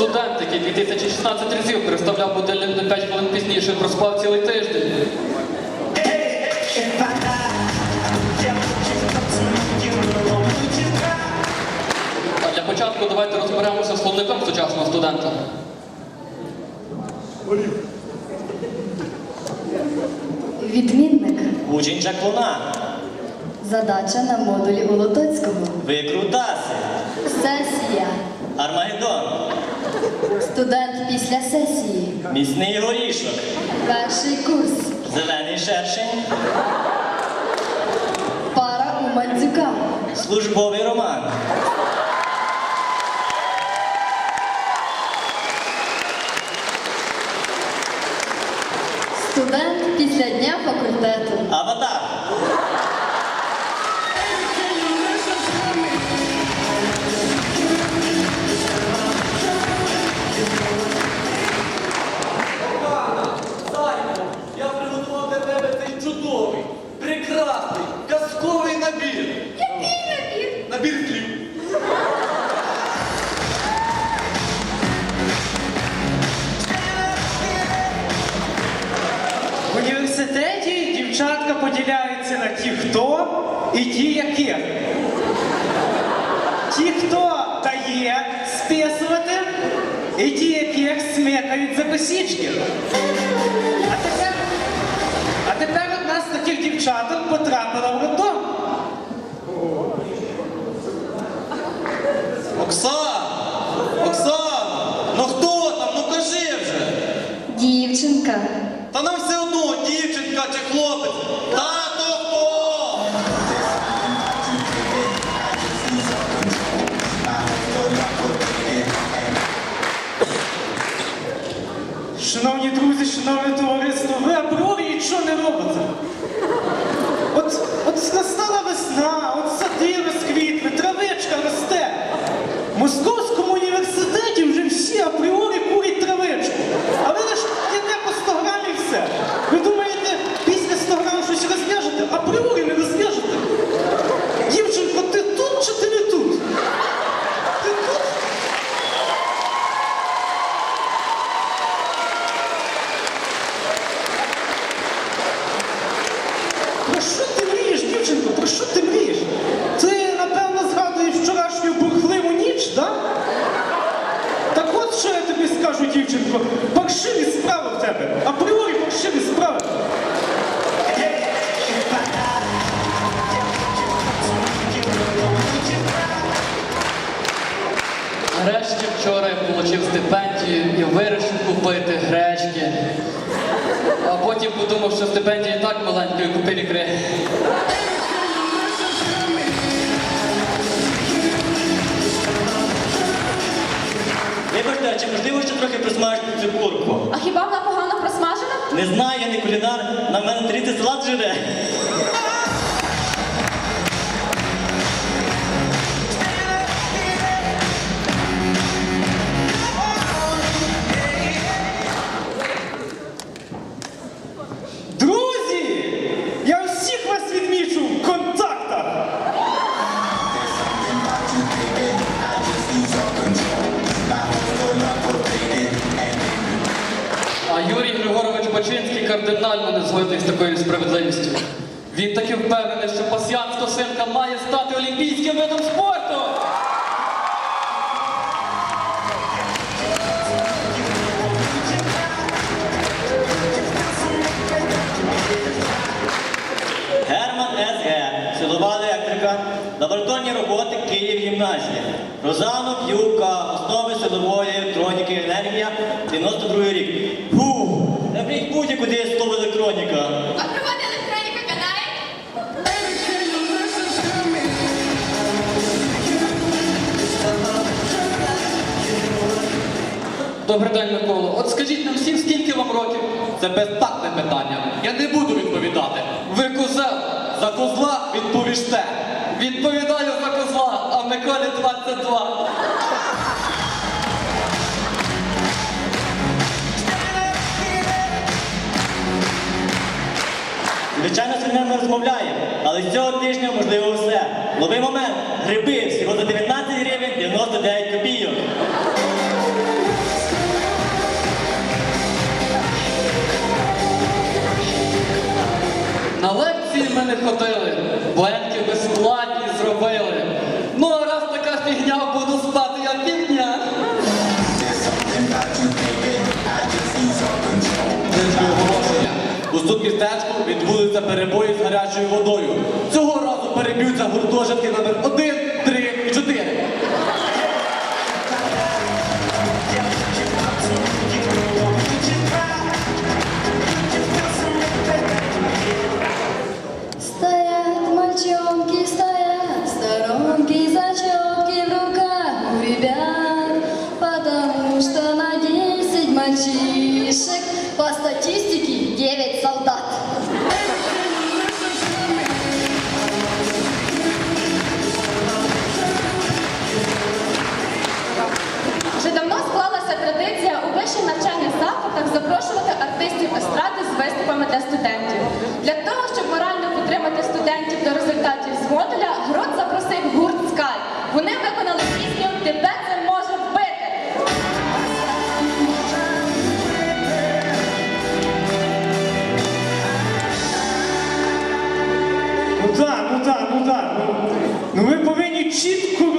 Студент, який 2016 разів переставляв будильник на 5 хвилин пізніше, проспав цілий тиждень. А для початку давайте розберемося з словником сучасного студента. Відмінник. Учень чаклуна. Задача на модулі у Лотоцького. Викрутаси. Сесія. Армагеддон. Студент після сесії. Міцний горішок. Перший курс. Зелений шершень. Пара у Мандзюка. Службовий роман. після дня факультету. Аватар. Ті, яких. Ті, хто дає списувати, і ті, яких смикають за косічки. А тепер, а тепер одна з таких дівчаток потрапила в роддом. Оксана! Оксана! Ну хто там? Ну кажи вже! Дівчинка. Та нам все одно, дівчинка чи хлопець. Тато дівчинко, паршиві справи в тебе. Апріорі паршиві справи. Нарешті вчора я отримав стипендію і вирішив купити гречки. А потім подумав, що стипендія і так маленька, і купив ікри. Присмажити цю курку? А хіба вона погано просмажена? Не знаю, я не кулінар, на мене 30 салат жире. З такою справедливістю. Він таки впевнений, що пасіанська синка має стати олімпійським видом спорту. Герман С.Г. Силова електрика. Лабораторні роботи Київ гімназія. Розанов Юка. Основи силової електроніки. Енергія. 92 рік. Фу! Наберіть будь-яку де є слово електроніка. А електроніка катає? Добрий день, Микола. От скажіть нам всім, скільки вам років? Це безтактне питання. Я не буду відповідати. Ви козел. За козла відповісте. Відповідаю за козла, а Миколі 22. Розмовляє, але з цього тижня можливо все. Новий момент. Гриби всього за 19 гривень 99 копійок. На лекції ми не ходили, бленки безплатні зробили. Ну а раз така фігня, буду спати я півдня. У студмістечку відбудуться перебої з гарячою водою. Цього разу переб'ються гуртожитки номер 1, у навчальних закладах запрошувати артистів естради з виступами для студентів. Для того, щоб морально підтримати студентів до результатів з модуля, Грот запросив гурт Скай. Вони виконали пісню Тебе це може вбити. Ну так, ну так, ну так. Ну, ну ви повинні чітко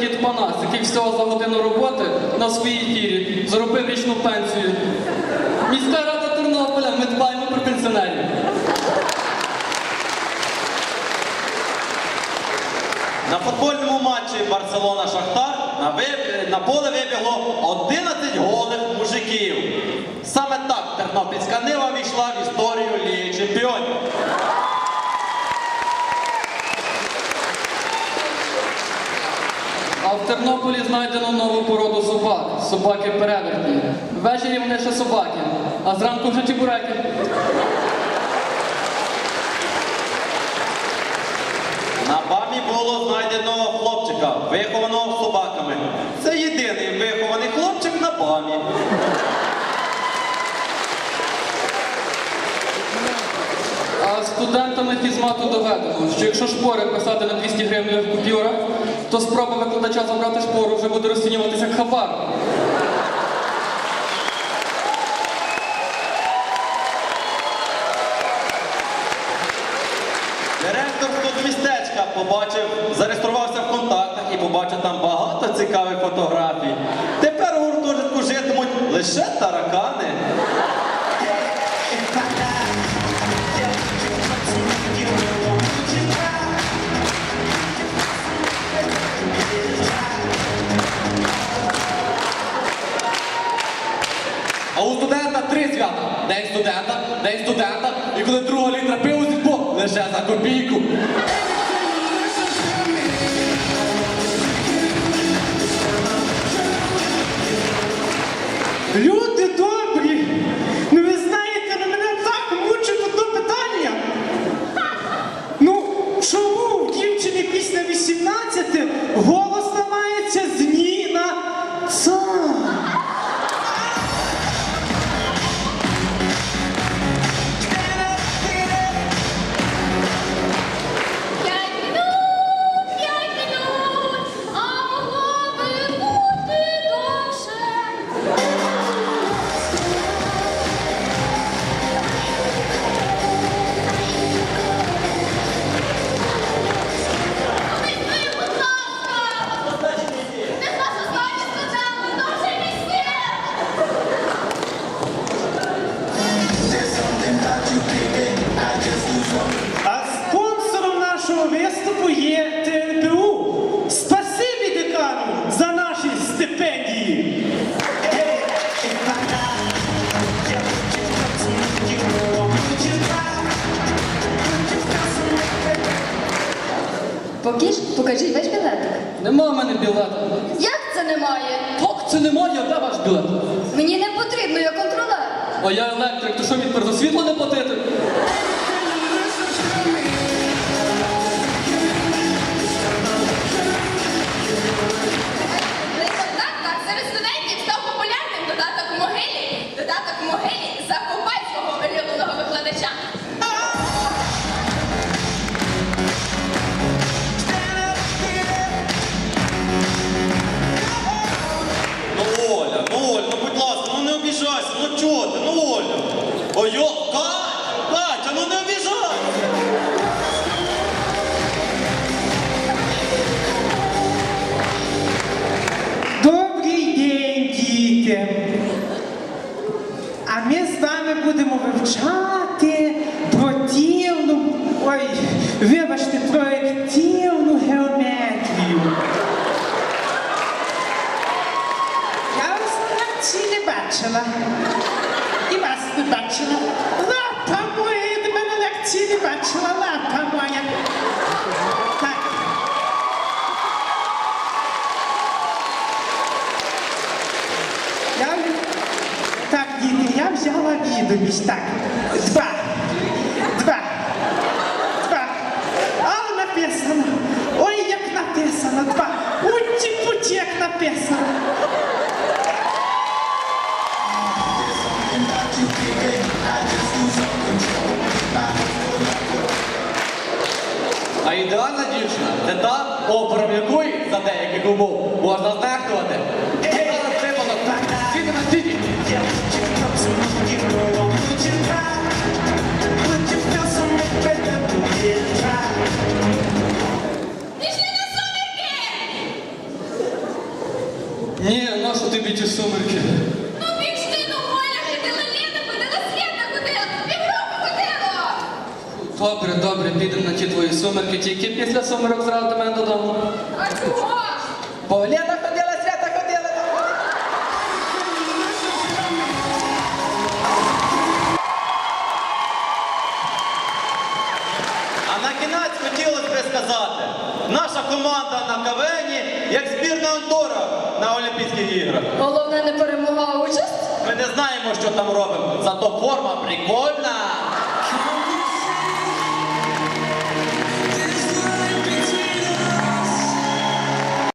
дід Панас, який всього за годину роботи на своїй фірі заробив річну пенсію. Міська рада Тернополя, ми дбаємо про пенсіонерів. На футбольному матчі Барселона-Шахтар на, виб- на поле вибігло 11 голих мужиків. Саме так Тернопільська нива війшла в історію Ліги Чемпіонів. А в Тернополі знайдено нову породу собак. Собаки перевертні. Ввечері вони ще собаки, а зранку вже чебуреки. На бамі було знайдено хлопчика, вихованого собаками. Це єдиний вихований хлопчик на бамі. А студентами фізмату доведено, що якщо шпори писати на 200 гривень в купюрах, то спроба викладача забрати шпору вже буде розцінюватися як хабар. Директор студмістечка побачив, зареєструвався в контактах і побачив там багато цікавих фотографій. Тепер у гуртожитку житимуть лише таракани. Студента три свята. День студента, день студента і коли друга літра пива зіпо, лише за копійку. Покажіть ваш білетик. Нема в мене білета. Як це немає? Так, це немає, де ваш білет? Мені не потрібно, я контролер. А я електрик, то що мені за світло не платити? Бачила, лапа моя. Так. Я... Так, діти, я взяла відомість. Так. Два. Два. Два. А написано. Ой, як написано. Два. Уті-путі, як написано. А ідеальна дівчина це та, опором якої за деяких умов можна знехтувати. Добре, добре, підемо на ті твої сумерки, тільки після сумерок зразу до мене додому. А чого? Бо Лена ходила, свята ходила. А на кінець хотілося би сказати, наша команда на кавені, як збірна Андора на Олімпійських іграх. Головне не перемога, участь. Ми не знаємо, що там робимо, зато форма прикольна.